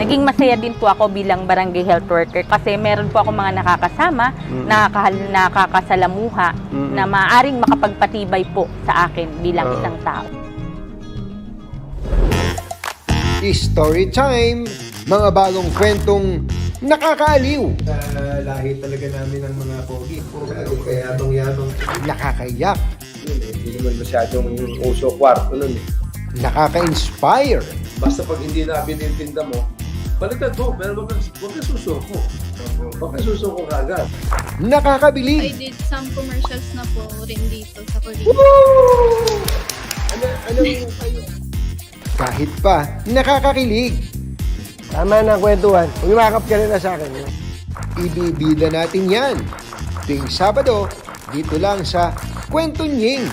naging masaya din po ako bilang barangay health worker kasi meron po ako mga nakakasama, Mm. nakakahal, nakakasalamuha Mm. na maaring makapagpatibay po sa akin bilang Oo. isang tao. Story time! Mga bagong kwentong nakakaaliw, Sa lahi talaga namin ng mga pogi. Masyadong kayabang-yabang. nakakaiyak, Yun eh, Hindi naman masyadong uso kwarto nun eh. nakaka-inspire, Basta pag hindi na binitinda mo, baliktad mo, pero wag kang, wag kang susuko. Wag kang susuko kagad. I nakakabilib. did some commercials na po rin dito sa Korea. Ano, ano yung kayo? Kahit pa, nakakakilig. Tama na ang kwentuhan. Umimakap ka rin na sa akin. Ibibida natin yan. Tuwing Sabado, dito lang sa Kwento Nying.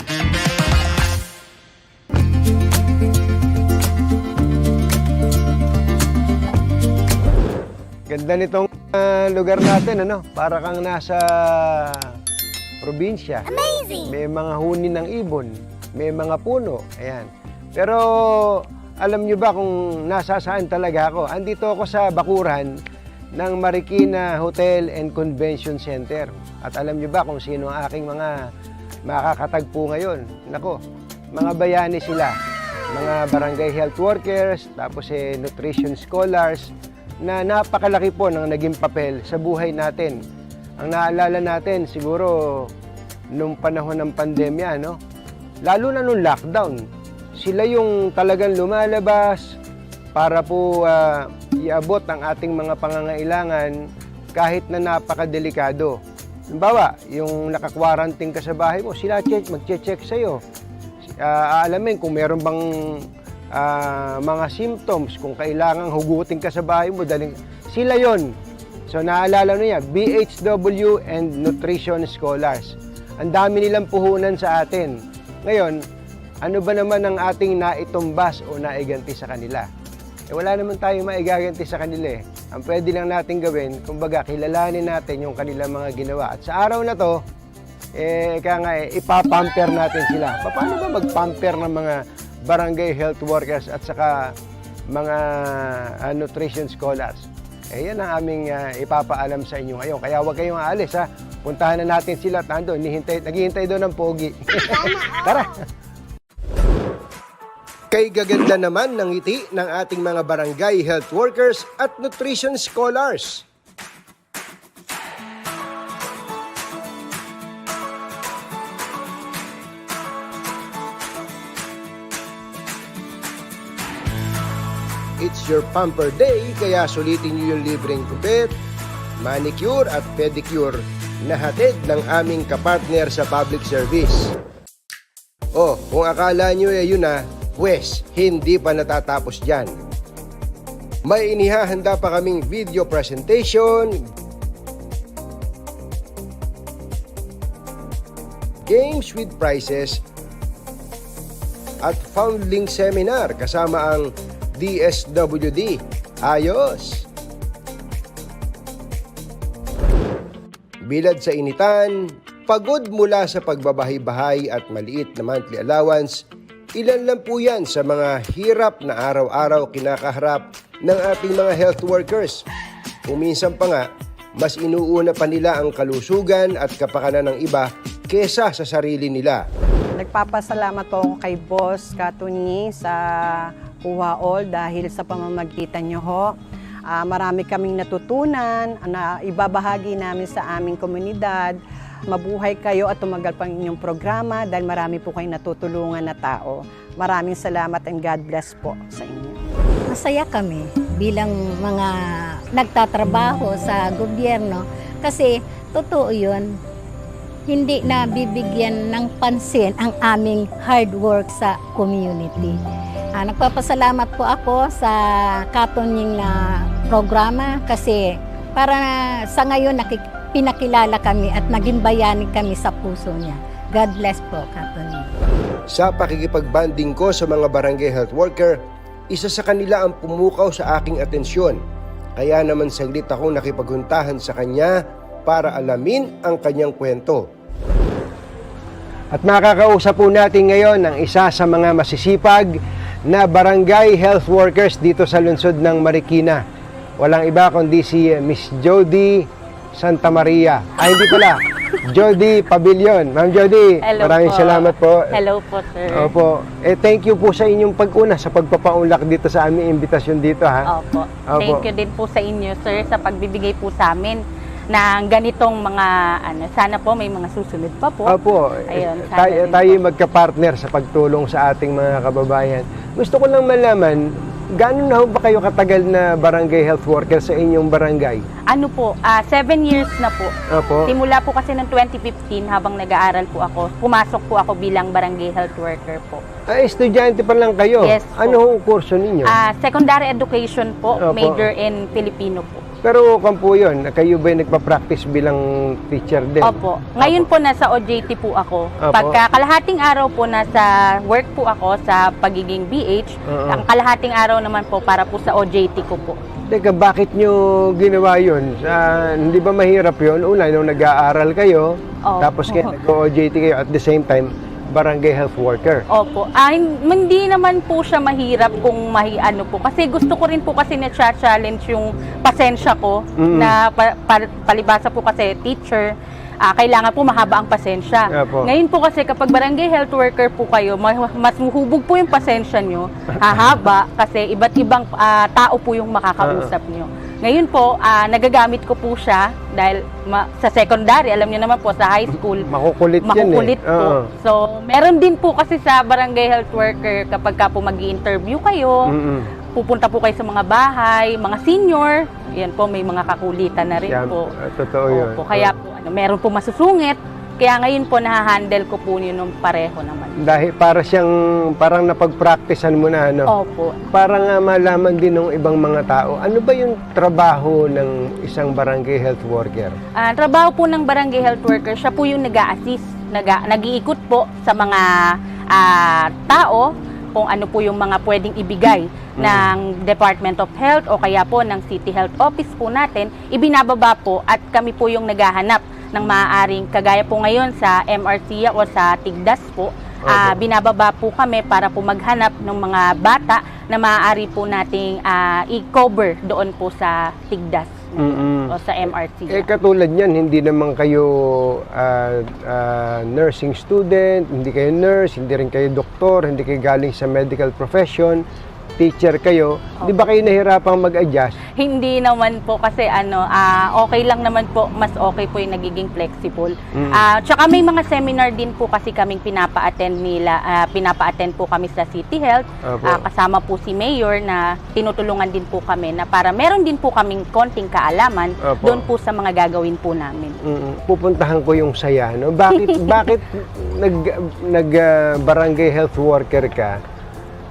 Ganda nitong ah, lugar natin, ano? Para kang nasa probinsya. Amazing! May mga huni ng ibon, may mga puno, ayan. Pero alam nyo ba kung nasa saan talaga ako? Andito ako sa Bakuran ng Marikina Hotel and Convention Center. At alam nyo ba kung sino ang aking mga makakatagpo ngayon? Nako, mga bayani sila. Mga barangay health workers, tapos eh, nutrition scholars, na napakalaki po ng naging papel sa buhay natin. Ang naalala natin siguro nung panahon ng pandemya, no? Lalo na nung lockdown. Sila yung talagang lumalabas para po ah, iabot ang ating mga pangangailangan kahit na napakadelikado. Halimbawa, yung naka-quarantine ka sa bahay mo, sila check, magche-check sa'yo. Ah, aalamin kung meron bang ah, mga symptoms, kung kailangang hugutin ka sa bahay mo, daling, sila yon. So naalala nyo yan, BHW and Nutrition Scholars. Ang dami nilang puhunan sa atin. Ngayon, ano ba naman ang ating naitumbas o naiganti sa kanila? Eh, wala naman tayong maigaganti sa kanila eh. Ang pwede lang natin gawin, kumbaga, kilalanin natin yung kanilang mga ginawa. At sa araw na to, eh, kaya nga, eh, ipapamper natin sila. Pa- Paano ba mag-pamper ng mga barangay health workers at saka mga ah, nutrition scholars? Eh, yan ang aming ah, ipapaalam sa inyo ngayon. Kaya huwag kayong aalis, ha? Puntahan na natin sila at nandun, nihintay, naghihintay doon ng pogi. Tara! Kay gaganda naman ng ngiti ng ating mga barangay health workers at nutrition scholars. It's your pamper day, kaya sulitin niyo yung libreng kupit, manicure at pedicure na hatid ng aming kapartner sa public service. Oh, kung akala nyo eh yun na, pwes, hindi pa natatapos dyan. May inihahanda pa kaming video presentation, games with prizes, at foundling seminar kasama ang DSWD. Ayos! Bilad sa initan, pagod mula sa pagbabahay-bahay at maliit na monthly allowance, ilan lang po yan sa mga hirap na araw-araw kinakaharap ng ating mga health workers. Kuminsan pa nga, mas inuuna pa nila ang kalusugan at kapakanan ng iba kesa sa sarili nila. Nagpapasalamat po ako kay Boss Katunyi sa Kuha All dahil sa pamamagitan niyo ho. ah, marami kaming natutunan na ibabahagi namin sa aming komunidad. Mabuhay kayo at tumagal pang inyong programa dahil marami po kayong natutulungan na tao. Maraming salamat and God bless po sa inyo. Masaya kami bilang mga nagtatrabaho sa gobyerno kasi totoo yun, hindi na bibigyan ng pansin ang aming hard work sa community. Ah, nagpapasalamat po ako sa katunying na programa kasi para sa ngayon nakik- pinakilala kami at naging bayani kami sa puso niya. God bless po, Katunying. Sa pakikipagbanding ko sa mga barangay health worker, isa sa kanila ang pumukaw sa aking atensyon. Kaya naman saglit akong nakipaghuntahan sa kanya para alamin ang kanyang kwento. At makakausap po natin ngayon ang isa sa mga masisipag na barangay health workers dito sa lungsod ng Marikina. Walang iba kundi si Miss Jody Santa Maria. Ay, hindi pala. Jody Pavilion. Ma'am Jody, Hello maraming po. salamat po. Hello po, sir. Opo. Eh, thank you po sa inyong pag-una sa pagpapaunlak dito sa aming imbitasyon dito, ha? Opo. Opo. Thank you din po sa inyo, sir, sa pagbibigay po sa amin ng ganitong mga ano sana po may mga susunod pa po. Opo. Ayun, tayo, tayo po. magka-partner sa pagtulong sa ating mga kababayan. Gusto ko lang malaman, gaano na ba kayo katagal na barangay health worker sa inyong barangay? Ano po, ah, seven years na po. Opo. Simula po kasi ng 2015 habang nag-aaral po ako, pumasok po ako bilang barangay health worker po. Ah, estudyante pa lang kayo. Yes po. Ano hong kurso ninyo? Ah, secondary education po, Opo. major in Filipino po. Pero kung po yun, kayo ba nagpa-practice bilang teacher din? Opo. Ngayon po nasa OJT po ako. Opo. Pagka kalahating araw po nasa work po ako sa pagiging BH, Oo. ang kalahating araw naman po para po sa OJT ko po. Teka, bakit nyo ginawa yun? Sa, hindi ba mahirap yun? Una, nung nag-aaral kayo, Oo. tapos kayo nag-OJT kayo at the same time, barangay health worker. Opo. Ah, hin- hindi naman po siya mahirap kung mahi ano po. Kasi gusto ko rin po kasi na-challenge yung pasensya ko Mm. na pa- pa- palibasa po kasi teacher. ah, kailangan po mahaba ang pasensya. Opo. Ngayon po kasi kapag barangay health worker po kayo, ma- mas muhubog po yung pasensya nyo, hahaba kasi iba't ibang ah, tao po yung makakausap nyo. Ngayon po, ah, nagagamit ko po siya dahil ma- sa secondary, alam niyo naman po sa high school, Makukulit, makukulit yan eh. po. Oo. So, meron din po kasi sa barangay health worker kapag ka po mag interview kayo, Mm-mm. pupunta po kayo sa mga bahay, mga senior, yan po, may mga kakulitan na rin Yan, po. totoo yun. Opo, kaya po, ano, meron po masusungit. Kaya ngayon po, nahahandle ko po yun ng pareho naman. Dahil para siyang, parang napag-practicean mo na, ano? Opo. Para nga malaman din ng ibang mga tao, ano ba yung trabaho ng isang barangay health worker? Ah, trabaho po ng barangay health worker, siya po yung nag assist nag nag-iikot po sa mga ah, tao kung ano po yung mga pwedeng ibigay ng Department of Health o kaya po ng City Health Office po natin, ibinababa po at kami po yung naghahanap ng maaaring kagaya po ngayon sa MRC o sa Tigdas po, ah, binababa po kami para po maghanap ng mga bata na maaari po nating ah, i-cover doon po sa Tigdas Mm-mm. o sa MRT. Eh katulad niyan, hindi naman kayo ah, ah, nursing student, hindi kayo nurse, hindi rin kayo doktor, hindi kayo galing sa medical profession, teacher kayo. Di ba kayo nahirapang mag-adjust? Hindi naman po kasi ano, ah, okay lang naman po, mas okay po yung nagiging flexible. Mm. Ah, tsaka may mga seminar din po kasi kaming pinapa-attend nila, ah, pinapa-attend po kami sa City Health. Ah, kasama po si Mayor na tinutulungan din po kami na para meron din po kaming konting kaalaman Opo. doon po sa mga gagawin po namin. Mm, pupuntahan ko yung saya, no? Bakit bakit nag nag ah, barangay health worker ka?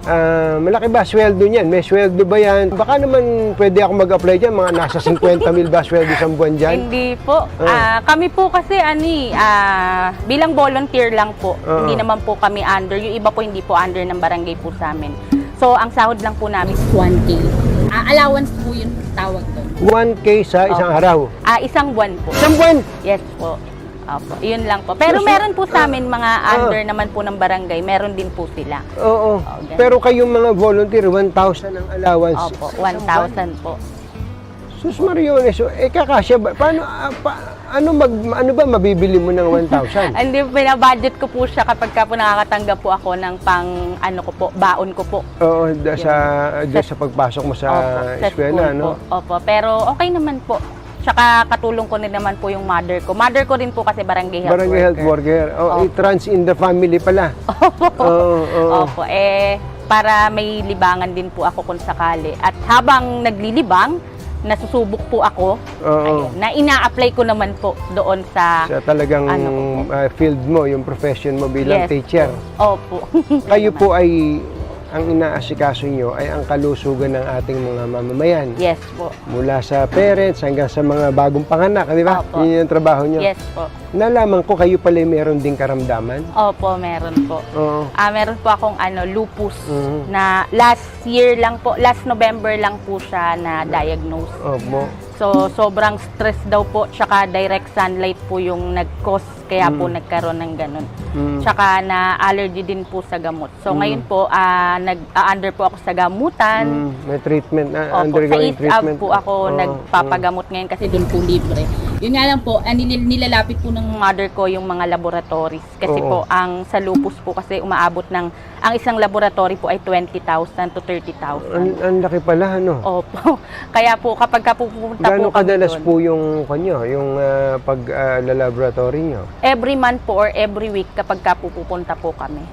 Ah, malaki ba sweldo niyan? May sweldo ba yan? Baka naman pwede ako mag-apply diyan, mga nasa 50 mil ba sweldo sa buwan diyan? Hindi po. Ah. Ah, kami po kasi ani ah, bilang volunteer lang po. Oo. Hindi naman po kami under. Yung iba po hindi po under ng barangay po sa amin. So, ang sahod lang po namin is 1K. Ah, allowance po yung tawag doon. 1k sa isang Opo. araw. Ah, isang buwan po. Isang buwan. Yes po. Opo, yun lang po. Pero So, meron po sa amin mga ah. under naman po ng barangay. Meron din po sila. Oo. Oh, ganun. Pero kayong mga volunteer, 1,000 ang allowance. Opo, Sa isang buwan. 1,000 po. Sus Mariones, so, eh kakasya ba? Paano, ah, pa- ano, mag, ano ba mabibili mo ng 1,000? Hindi, binabudget ko po siya kapag ka po nakakatanggap po ako ng pang, ano ko po, baon ko po. Oo, da, sa, da, sa pagpasok mo sa Opo, sa eskwela, school no? Po. Opo, pero okay naman po. Tsaka katulong ko din naman po yung mother ko. Mother ko rin po kasi barangay health Barangay worker. health worker. Oh, Opo. it runs in the family pala. Oo, oo. Opo, eh, para may libangan din po ako kung sakali. At habang naglilibang, nasusubok po ako. Oo. Ayun, na ina-apply ko naman po doon sa... Sa talagang Ano po po? ah, field mo, yung profession mo bilang Yes teacher. Opo. Kayo po ay, ang inaasikaso nyo ay ang kalusugan ng ating mga mamamayan. yes po. Mula sa parents hanggang sa mga bagong panganak, di ba? Opo. Yun yung trabaho nyo. Yes po. Nalaman ko kayo pala meron ding karamdaman. Opo, meron po. Oo. Ah, meron po akong ano, lupus Mhm. na last year lang po, last November lang po siya na diagnose. Opo. So, sobrang stress daw po, tsaka direct sunlight po yung nag-cause, kaya po nagkaroon ng ganun. Mm. Tsaka na allergy din po sa gamot. So, Mm. ngayon po, ah, nag-under po ako sa gamutan. Mm, may treatment, uh, Opo, sa undergoing East Ave treatment. po ako Oo, nagpapagamot ngayon kasi doon po libre. Yun nga lang po, ah, nil- nilalapit po ng mother ko yung mga laboratories. Kasi Oo. po, ang sa lupus po kasi umaabot ng, ang isang laboratory po ay 20,000 to 30,000. Ang, ang laki pala, ano? Opo. Kaya po, kapag ka pupunta Gano'ng po kami kadalas doon, po yung kanyo, yung uh, pag-laboratory nyo? every month po or every week kapag ka po pupunta po kami.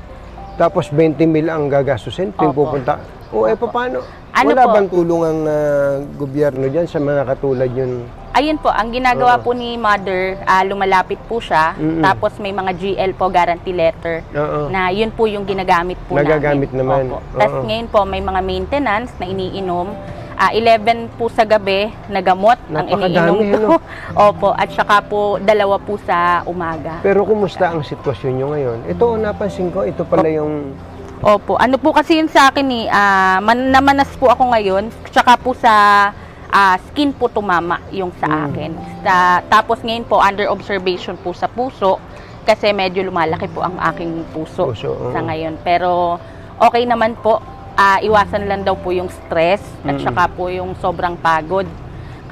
Tapos 20 mil ang gagastusin, Opo. pupunta. O eh, paano? Ano Wala po? bang tulong ang ah, gobyerno dyan sa mga katulad yun? Ayun po, ang ginagawa Oo. po ni mother, ah, lumalapit po siya, Mm-mm. tapos may mga GL po, guarantee letter, Oo. na yun po yung ginagamit po Nagagamit namin. naman. Opo. Tapos Oo. ngayon po, may mga maintenance na iniinom. Ah, 11 po sa gabi na gamot ang iniinom Napakadami, ko. Opo, at saka po dalawa po sa umaga. Pero kumusta ang sitwasyon nyo ngayon? Ito, napansin ko, ito pala yung... Opo, ano po kasi yun sa akin eh, ah, man, namanas po ako ngayon, tsaka po sa ah, skin po tumama yung sa Mm. akin. Sa, tapos ngayon po, under observation po sa puso, kasi medyo lumalaki po ang aking puso, Puso, oo. sa ngayon. Pero okay naman po, Ah, iwasan lang daw po yung stress, at Mm. saka po yung sobrang pagod.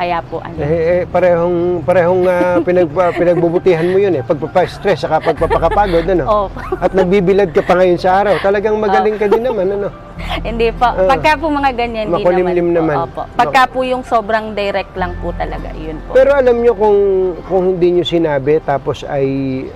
Kaya po, ano, Eh, eh, parehong, parehong ah, pinag, pinagbubutihan mo yun eh. Pagpapa-stress, saka pagpapakapagod, ano? Opo. At nagbibilad ka pa ngayon sa araw. Talagang magaling ka din naman, ano? hindi po. Ah. Pagka po mga ganyan, hindi naman. naman. po. Opo. Pagka po yung sobrang direct lang po talaga, yun po. Pero alam nyo kung kung hindi nyo sinabi tapos ay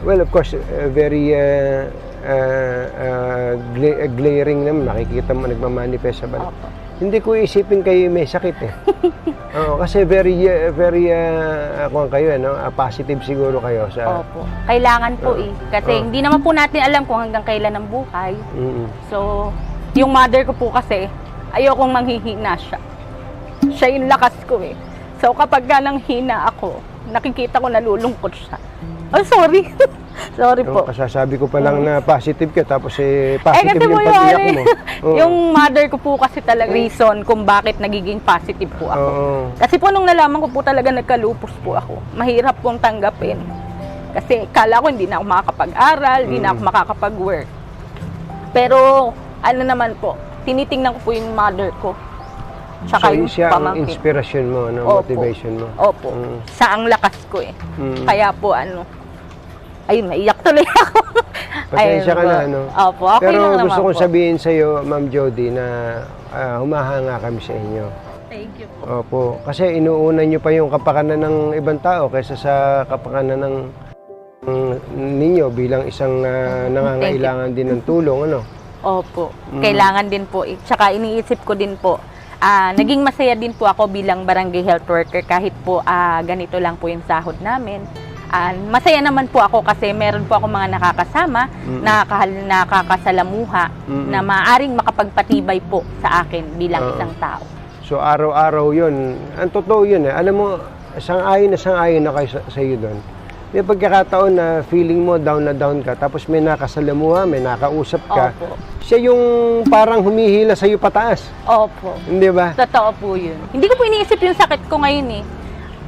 well of course uh, very uh, uh, uh, gla- glaring naman makikita mo nagmamanifest sa balik. Opo. Hindi ko isipin kayo may sakit eh. Oo, kasi very uh, very uh, ako kayo ano, uh, positive siguro kayo sa Opo. Kailangan po eh. Kasi Oo. hindi naman po natin alam kung hanggang kailan ang buhay. Mm. So, yung mother ko po kasi, ayokong manghihina siya. Siya yung lakas ko eh. So, kapag ka nang hina ako, nakikita ko nalulungkot siya. Oh, sorry. sorry Yung po. kasasabi ko pa lang na positive ka tapos Eh, eh positive po yung pag-iyak ano, mo. Oo. yung mother ko po kasi talaga reason kung bakit nagiging positive po ako. Oo. Kasi po nung nalaman ko po talaga nagkalupus po ako, mahirap pong tanggapin. Kasi kala ko hindi na ako makakapag-aral, hindi na ako Mm. makakapag-work. Pero ano naman po, tinitingnan ko po yung mother ko. Tsaka So, yung siya ang pamangkin. inspiration mo, no? Opo. motivation mo. Opo. Mm. Siya ang lakas ko eh. Mm. Kaya po ano, ayun, naiyak tuloy ako. Pasensya Ayun ka na, ano? Opo, okay Pero lang naman gusto kong po. sabihin sa iyo, Ma'am Jody, na ah, humahanga kami sa inyo. Thank you po. Opo. Kasi inuuna niyo pa yung kapakanan ng ibang tao kaysa sa kapakanan ng ng ninyo bilang isang ah, nangangailangan din ng tulong, ano? Opo. Mm. Kailangan din po. Tsaka iniisip ko din po, ah, naging masaya din po ako bilang barangay health worker kahit po ah, ganito lang po yung sahod namin. Ah, masaya naman po ako kasi meron po ako mga nakakasama, Mm. nakakahal, nakakasalamuha Mm. na maaring makapagpatibay po sa akin bilang Oo. isang tao. So araw-araw 'yun. Ang totoo 'yun eh. Alam mo, sang-ayon na sang-ayon na kayo sa, sa iyo doon. May pagkakataon na feeling mo down na down ka, tapos may nakasalamuha, may nakausap ka. Opo. Siya yung parang humihila sa iyo pataas. Opo. Hindi ba? Totoo po yun. Hindi ko po iniisip yung sakit ko ngayon eh.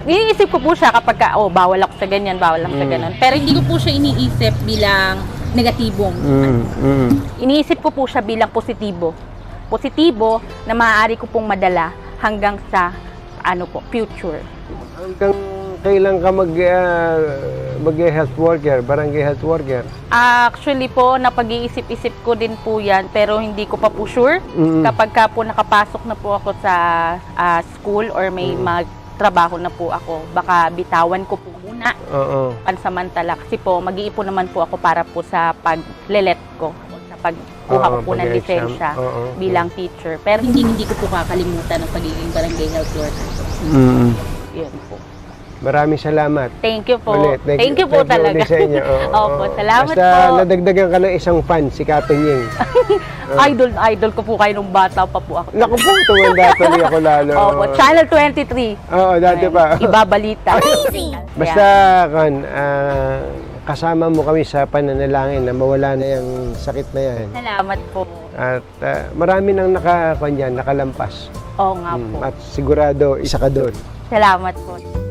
Iniisip ko po siya kapag ka, oh, bawal ako sa ganyan, bawal ako sa Mm. ganun. Pero hindi ko po siya iniisip bilang negatibong. Mm, mm. Iniisip ko po siya bilang positibo. Positibo na maaari ko pong madala hanggang sa ano po, future. Hanggang kailan ka mag ah, mag-health worker, barangay health worker? Actually po, napag-iisip-isip ko din po yan, pero hindi ko pa po sure. Mm. Kapag ka po nakapasok na po ako sa ah, school or may magtrabaho na po ako, baka bitawan ko po muna Oo. pansamantala. Kasi po, mag-iipon naman po ako para po sa pag-let ko, sa pagkuha ko po ng lisensya bilang teacher. Pero hindi, hindi ko po kakalimutan ang pagiging barangay health worker. Mm. Yun po. Maraming salamat. Thank you po. Ulit. Thank, you po thank talaga. ulit sa inyo. Oo, Opo, salamat Basta po. nadagdagan ka ng isang fan, si Kato Ying. idol, idol ko po kayo nung bata pa po ako. Naku po, tumanda tuloy ako lalo. Opo, Channel 23. Oo, dati pa. Ibabalita. Basta, kan, ah, kasama mo kami sa pananalangin na mawala na yung sakit na yan. Salamat po. At ah, marami nang naka, kwan dyan, nakalampas. Oo nga po. Mm, at sigurado, isa ka doon. Salamat po.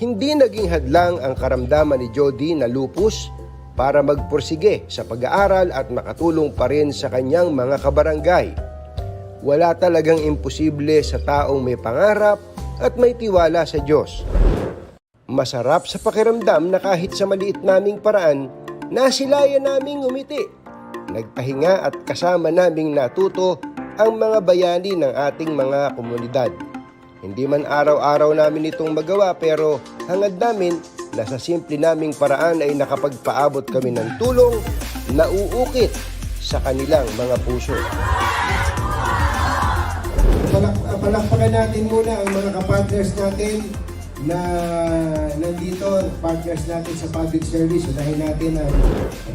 Hindi naging hadlang ang karamdaman ni Jody na lupus para magpursige sa pag-aaral at makatulong pa rin sa kanyang mga kabarangay. Wala talagang imposible sa taong may pangarap at may tiwala sa Diyos. Masarap sa pakiramdam na kahit sa maliit naming paraan, nasilayan naming umiti. Nagpahinga at kasama naming natuto ang mga bayani ng ating mga komunidad. Hindi man araw-araw namin itong magawa pero hangad namin na sa simple naming paraan ay nakapagpaabot kami ng tulong na uukit sa kanilang mga puso. Palak- palakpakan natin muna ang mga kapartners natin na nandito, partners natin sa public service. Unahin natin ang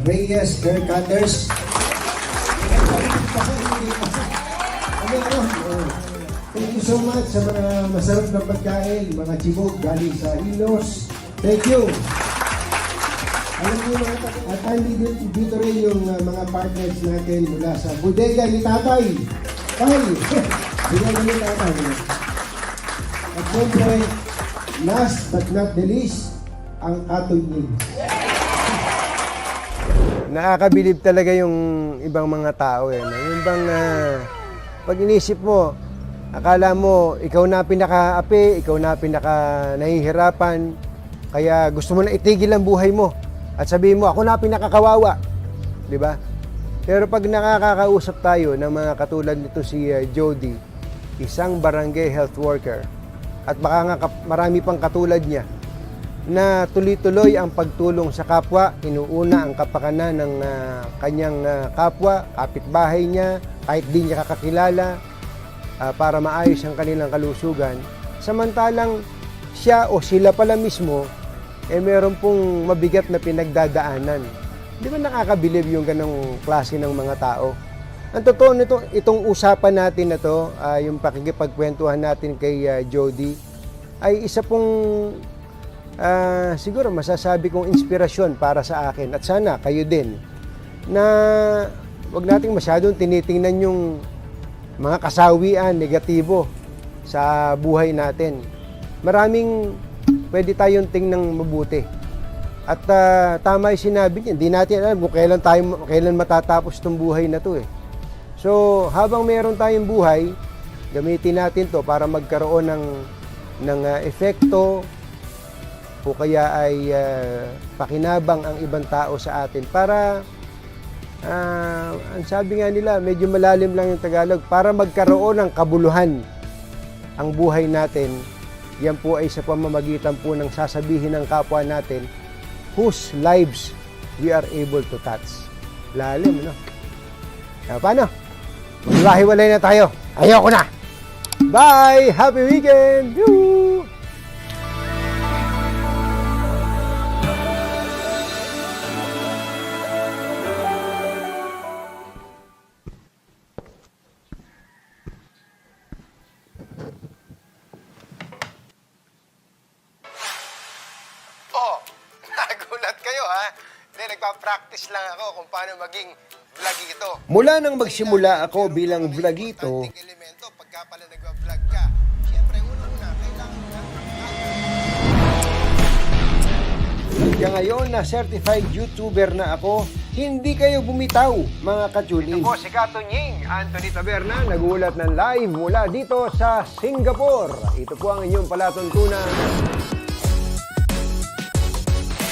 Reyes Hair Cutters. Ano, ano? So much sa mga masarap na pagkain, mga chibog galing sa Ilos. Thank you. Alam niyo mga at dito, dito rin yung uh, mga partners natin mula sa bodega ni Tatay. Tay! bodega ni Tatay. At siyempre, last but not the least, ang Atoy Ning. Nakakabilib talaga yung ibang mga tao eh. Yung bang ah, pag inisip mo, akala mo ikaw na pinaka-api, ikaw na pinaka nahihirapan, kaya gusto mo na itigil ang buhay mo at sabihin mo, ako na pinakakawawa. Di ba? Pero pag nakakakausap tayo ng mga katulad nito si ah, Jody, isang barangay health worker, at baka nga marami pang katulad niya, na tuloy-tuloy ang pagtulong sa kapwa, inuuna ang kapakanan ng ah, kanyang ah, kapwa, kapitbahay niya, kahit di niya kakakilala, ah, para maayos ang kanilang kalusugan. Samantalang siya o sila pala mismo, eh meron pong mabigat na pinagdadaanan. Di ba nakakabilib yung ganong klase ng mga tao? Ang totoo nito, itong usapan natin na to, ah, yung pakikipagkwentuhan natin kay ah, Jody, ay isa pong ah, siguro masasabi kong inspirasyon para sa akin at sana kayo din na wag nating masyadong tinitingnan yung mga kasawian, negatibo sa buhay natin. Maraming pwede tayong tingnan mabuti. At ah, tama yung sinabi niya, hindi natin alam kung kailan, tayo, kailan matatapos itong buhay na to eh. So, habang meron tayong buhay, gamitin natin to para magkaroon ng, ng ah, efekto o kaya ay ah, pakinabang ang ibang tao sa atin para ah, ang sabi nga nila medyo malalim lang yung Tagalog. Para magkaroon ng kabuluhan ang buhay natin yan po ay sa pamamagitan po ng sasabihin ng kapwa natin whose lives we are able to touch. Lalim no? Ah, paano? Maghiwalay na tayo. Ayoko na! Bye! Happy weekend! Yoo! Hindi, nagpa-practice lang ako kung paano maging vlogito. Mula nang magsimula ako bilang vlogito, elemento pagka pala nagwa-vlog ka, syempre una-una, kailangan mo Hanggang ngayon na certified YouTuber na ako, hindi kayo bumitaw, mga po si Kato Nying, Anthony Taberna, nagulat ng live mula dito sa Singapore. Ito po ang inyong palatuntunan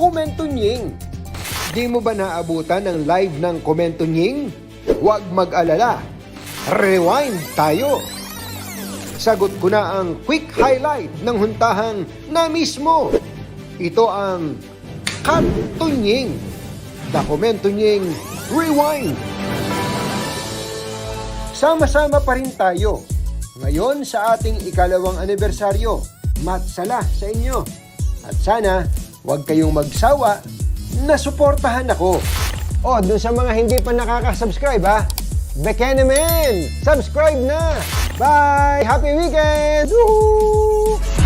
Komentunying. Di mo ba naabutan ang live ng Komentunying? Huwag mag-alala. Rewind tayo. Sagot ko na ang quick highlight ng huntahang na mismo. Ito ang Kantunying. The Komentunying Rewind. Sama-sama pa rin tayo. ngayon sa ating ikalawang anibersaryo. Matsala sa inyo. At sana, huwag kayong magsawa na suportahan ako. Oh, dun sa mga hindi pa nakaka-subscribe ha, Bekenemen! Subscribe na! Bye! Happy weekend! Woohoo!